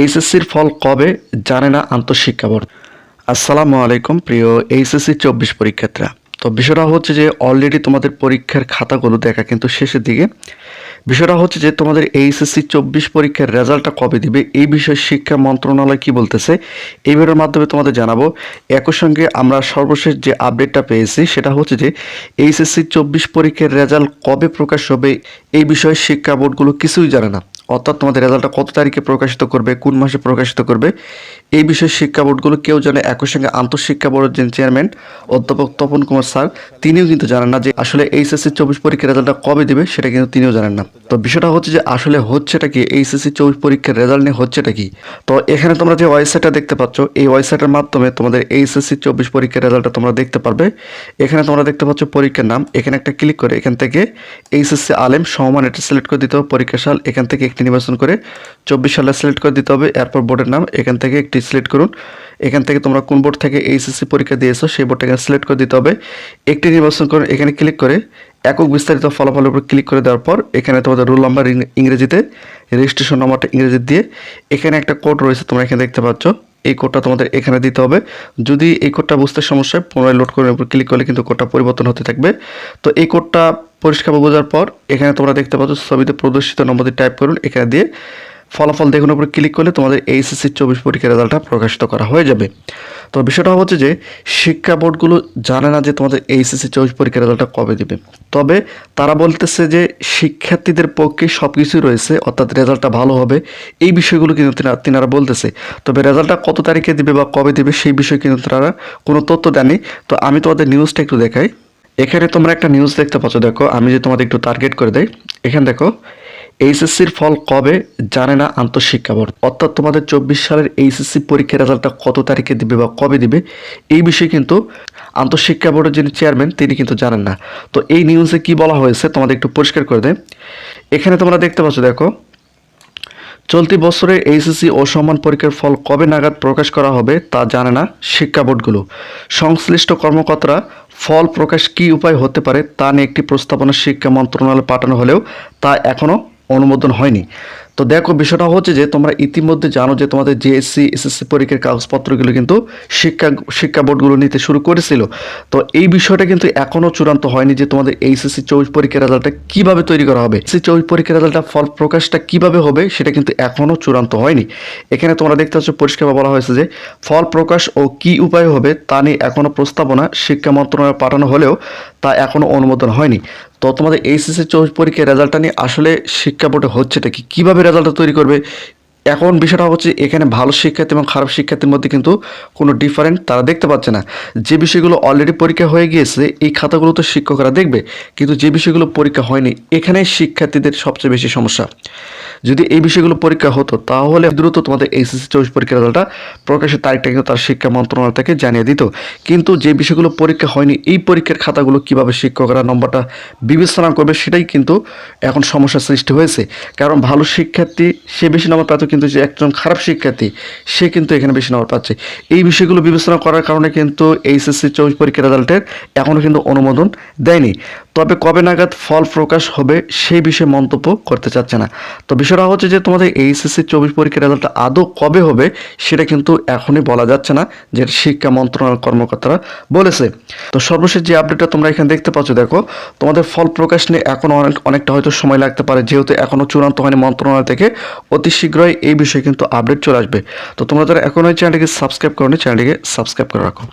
এইচএসসির ফল কবে জানে না আন্তঃশিক্ষা বোর্ড আসসালামু আলাইকুম, প্রিয় এইচএসসি চব্বিশ পরীক্ষার্থীরা। তো বিষয়টা হচ্ছে যে অলরেডি তোমাদের পরীক্ষার খাতাগুলো দেখা কিন্তু শেষের দিকে। বিষয়টা হচ্ছে যে, তোমাদের এইচএসসি চব্বিশ পরীক্ষার রেজাল্টটা কবে দিবে, এই বিষয়ে শিক্ষা মন্ত্রণালয় কি বলতেছে, এই ভিডিওর মাধ্যমে তোমাদের জানাব। একই সঙ্গে আমরা সর্বশেষ যে আপডেটটা পেয়েছি, সেটা হচ্ছে যে, এইচএসসি চব্বিশ পরীক্ষার রেজাল্ট কবে প্রকাশ হবে, এই বিষয়ে শিক্ষা বোর্ডগুলো কিছুই জানে না। অর্থাৎ তোমাদের রেজাল্টটা কত তারিখে প্রকাশিত করবে, কোন মাসে প্রকাশিত করবে, এই বিষয়ে শিক্ষা বোর্ডগুলো কেউ জানে। একই সঙ্গে আন্তঃশিক্ষা বোর্ডের যে চেয়ারম্যান, অধ্যাপক তপন কুমার স্যার, তিনিও কিন্তু জানেন না যে আসলে এইচএসসি চব্বিশ পরীক্ষার রেজাল্টটা কবে দেবে, সেটা কিন্তু তিনিও জানেন না। তো বিষয়টা হচ্ছে যে আসলে হচ্ছেটা কি? এইচএসসি চব্বিশ পরীক্ষার রেজাল্ট নিয়ে হচ্ছেটা কি? তো এখানে তোমরা যে ওয়েবসাইটটা দেখতে পাচ্ছ, এই ওয়েবসাইটের মাধ্যমে তোমাদের এইচএসসি চব্বিশ পরীক্ষার রেজাল্টটা তোমরা দেখতে পারবে। এখানে তোমরা দেখতে পাচ্ছ পরীক্ষার নাম। এখানে একটা ক্লিক করে এখান থেকে এইচএসসি আলেম সমমান এটা সিলেক্ট করে দিতে হবে পরীক্ষা সাল। এখান থেকে একটি নির্বাচন করে চব্বিশ সালে সিলেক্ট করে দিতে হবে। এরপর বোর্ডের নাম, এখান থেকে একটি সিলেক্ট করুন। এখান থেকে তোমরা কোন বোর্ড থেকে এইচএসসি পরীক্ষা দিয়েছ, সেই বোর্ডটাকে সিলেক্ট করে দিতে হবে। একটি নির্বাচন করুন, এখানে ক্লিক করে একক বিস্তারিত ফলাফলের উপর ক্লিক করে দেওয়ার পর এখানে তোমাদের রোল নাম্বার ইংরেজিতে রেজিস্ট্রেশন নাম্বারটা ইংরেজি দিয়ে এখানে একটা কোড রয়েছে, তোমরা এখানে দেখতে পাচ্ছ। এই কোডটা তোমাদের এখানে দিতে হবে। যদি এই কোডটা বুঝতে সমস্যা পুনরায় লোড করে ক্লিক করলে কিন্তু কোডটা পরিবর্তন হতে থাকবে। তো এই কোডটা পরিষ্কার বোঝার পর, এখানে তোমরা দেখতে পাচ্ছ ছবিতে প্রদর্শিত নম্বরটি টাইপ করুন। এখানে দিয়ে ফলাফল দেখুন উপরে ক্লিক করলে তোমাদের এইচএসসি চব্বিশ পরীক্ষার রেজাল্টটা প্রকাশিত করা হয়ে যাবে। তো বিষয়টা হচ্ছে যে, শিক্ষা বোর্ডগুলো জানে না যে তোমাদের এইচএসসি চব্বিশ পরীক্ষার রেজাল্টটা কবে দিবে। তবে তারা বলতেছে যে, শিক্ষার্থীদের পক্ষে সব কিছুই রয়েছে, অর্থাৎ রেজাল্টটা ভালো হবে। এই বিষয়গুলো কিন্তু তিনা- তিনারা বলতেছে। তবে রেজাল্টটা কত তারিখে দিবে বা কবে দিবে, সেই বিষয়ে কিন্তু তারা কোনো তথ্য দেয়নি। তো আমি তোমাদের নিউজটা একটু দেখাই। এখানে তোমরা একটা নিউজ দেখতে পাচ্ছ, দেখো, আমি যে তোমাদের একটু টার্গেট করে দেই। এখানে দেখো এইচএসসির ফল কবে জানে না আন্তঃশিক্ষা বোর্ড? অর্থাৎ তোমাদের চব্বিশ সালের এইচএসসি পরীক্ষার রেজাল্টটা কত তারিখে দিবে বা কবে দিবে, এই বিষয়ে কিন্তু আন্তঃশিক্ষা বোর্ডের যিনি চেয়ারম্যান তিনি কিন্তু জানেন না। তো এই নিউজে কি বলা হয়েছে, তোমাদের একটু পরিষ্কার করে দেয় এখানে তোমরা দেখতে পাচ্ছ, দেখো, চলতি বছরে এইচএসসি ও সমান পরীক্ষার ফল কবে নাগাদ প্রকাশ করা হবে তা জানে না শিক্ষা বোর্ডগুলো। সংশ্লিষ্ট কর্মকর্তারা ফল প্রকাশ কি উপায় হতে পারে তা নিয়ে একটি প্রস্তাবনা শিক্ষা মন্ত্রণালয়ে পাঠানো হলেও তা এখনও অনুমোদন হয়নি। তো দেখো, বিষয়টা হচ্ছে যে তোমরা ইতিমধ্যে জানো যে তোমাদের জেএসসি এসএসসি পরীক্ষার কাগজপত্রগুলো কিন্তু শিক্ষা শিক্ষা বোর্ডগুলো নিতে শুরু করেছিল। তো এই বিষয়টা কিন্তু এখনও চূড়ান্ত হয়নি যে তোমাদের এইচএসসি চব্বিশ পরীক্ষার রেজাল্টটা কীভাবে তৈরি করা হবে। এসএসসি চব্বিশ পরীক্ষার রেজাল্টটা ফল প্রকাশটা কীভাবে হবে সেটা কিন্তু এখনও চূড়ান্ত হয়নি। এখানে তোমরা দেখতে পাচ্ছ পরিষ্কারভাবে বলা হয়েছে যে ফল প্রকাশ ও কী উপায় হবে তা নিয়ে এখনও প্রস্তাবনা শিক্ষা মন্ত্রণালয়ে পাঠানো হলেও তা এখনও অনুমোদন হয়নি। তো তোমাদের এইচএসসি চৌষ পরীক্ষার রেজাল্টটা নিয়ে আসলে শিক্ষা বোর্ডে হচ্ছেটা কি? কীভাবে রেজাল্টটা তৈরি করবে? এখন বিষয়টা হচ্ছে এখানে ভালো শিক্ষার্থী এবং খারাপ শিক্ষার্থীর মধ্যে কিন্তু কোনো ডিফারেন্ট তারা দেখতে পাচ্ছে না। যে বিষয়গুলো অলরেডি পরীক্ষা হয়ে গিয়েছে, এই খাতাগুলো তো শিক্ষকরা দেখবে। কিন্তু যে বিষয়গুলো পরীক্ষা হয়নি এখানে শিক্ষার্থীদের সবচেয়ে বেশি সমস্যা। যদি এই বিষয়গুলো পরীক্ষা হতো, তাহলে দ্রুত তোমাদের এইচএসসি চব্বিশ পরীক্ষার রেজাল্টটা প্রকাশের তারিখটা কিন্তু তার শিক্ষা মন্ত্রণালয় থেকে জানিয়ে দিত। কিন্তু যে বিষয়গুলো পরীক্ষা হয়নি, এই পরীক্ষার খাতাগুলো কীভাবে শিক্ষকরা নম্বরটা বিবেচনা করবে সেটাই কিন্তু এখন সমস্যার সৃষ্টি হয়েছে। কারণ ভালো শিক্ষার্থী, সে বেশি নম্বর পেত কিন্তু যে একজন খারাপ শিক্ষার্থী, সে কিন্তু এখানে বেশি নম্বর পাচ্ছে। এই বিষয়গুলো বিবেচনা করার কারণে কিন্তু এইচএসসি চব্বিশ পরীক্ষার রেজাল্টের এখনও কিন্তু অনুমোদন দেয়নি। তবে কবে নাগাদ ফল প্রকাশ হবে সেই বিষয়ে মন্তব্য করতে চাচ্ছে না। তো বিষয়টা হচ্ছে যে তোমাদের এইচএসসি চব্বিশ পরীক্ষার রেজাল্টটা আদৌ কবে হবে, সেটা কিন্তু এখনই বলা যাচ্ছে না, যে শিক্ষা মন্ত্রণালয়ের কর্মকর্তারা বলেছে। তো সর্বশেষ যে আপডেটটা তোমরা এখানে দেখতে পাচ্ছ, দেখো, তোমাদের ফল প্রকাশ নিয়ে এখনও অনেক, অনেকটা হয়তো সময় লাগতে পারে, যেহেতু এখনও চূড়ান্ত হয়নি মন্ত্রণালয় থেকে, অতি শীঘ্রই এই বিষয়ে কিন্তু আপডেট চলে আসবে। তো তোমরা যারা এখনও চ্যানেলটিকে সাবস্ক্রাইব করো চ্যানেলটিকে সাবস্ক্রাইব করে রাখো।